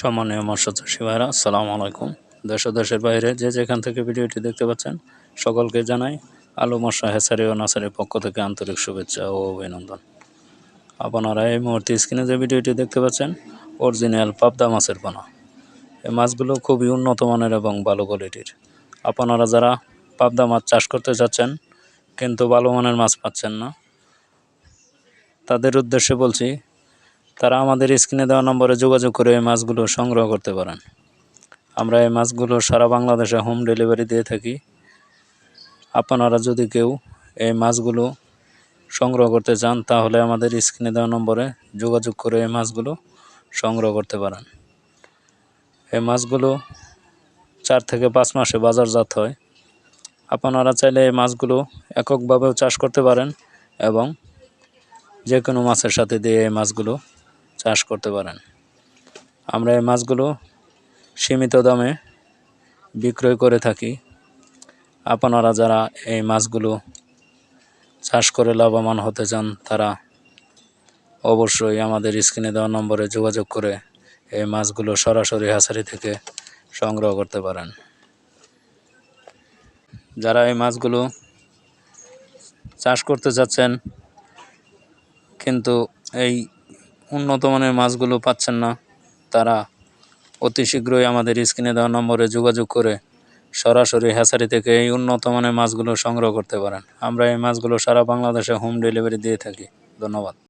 সম্মানীয় মৎস্য চাষী ভাইরা, আসসালামু আলাইকুম। দেশ ও দেশের বাইরে যে যেখান থেকে ভিডিওটি দেখতে পাচ্ছেন, সকলকে জানাই আলু মশা হেসারি ও নাসারির পক্ষ থেকে আন্তরিক শুভেচ্ছা ও অভিনন্দন। আপনারা এই মুহূর্তে স্ক্রিনে যে ভিডিওটি দেখতে পাচ্ছেন, অরিজিনাল পাবদা মাছের পোনা। এই মাছগুলো খুবই উন্নত মানের এবং ভালো কোয়ালিটির। আপনারা যারা পাবদা মাছ চাষ করতে চাচ্ছেন কিন্তু ভালো মানের মাছ পাচ্ছেন না, তাদের উদ্দেশ্যে বলছি তারা আমাদের স্ক্রিনে দেওয়া নম্বরে যোগাযোগ করে এই মাছগুলো সংগ্রহ করতে পারেন। আমরা এই মাছগুলো সারা বাংলাদেশে হোম ডেলিভারি দিয়ে থাকি। আপনারা যদি কেউ এই মাছগুলো সংগ্রহ করতে চান, তাহলে আমাদের স্ক্রিনে দেওয়া নম্বরে যোগাযোগ করে এই মাছগুলো সংগ্রহ করতে পারেন। এই মাছগুলো চার থেকে পাঁচ মাসে বাজারজাত হয়। আপনারা চাইলে এই মাছগুলো এককভাবেও চাষ করতে পারেন এবং যে কোনো মাছের সাথে দিয়ে এই মাছগুলো চাষ করতে পারেন। আমরা এই মাছগুলো সীমিত দামে বিক্রয় করে থাকি। আপনারা যারা এই মাছগুলো চাষ করে লাভবান হতে চান, তারা অবশ্যই আমাদের স্ক্রিনে দেওয়া নম্বরে যোগাযোগ করে এই মাছগুলো সরাসরি হাসারি থেকে সংগ্রহ করতে পারেন। যারা এই মাছগুলো চাষ করতে চাচ্ছেন কিন্তু এই উন্নত মানের মাছগুলো পাচ্ছেন না। তারা অতি শীঘ্রই আমাদের স্ক্রিনে দেওয়া নম্বরে যোগাযোগ করে সরাসরি হ্যাচারি থেকে এই উন্নত মানের মাছগুলো সংগ্রহ করতে পারেন। আমরা এই মাছগুলো সারা বাংলাদেশে হোম ডেলিভারি দিয়ে থাকি। ধন্যবাদ।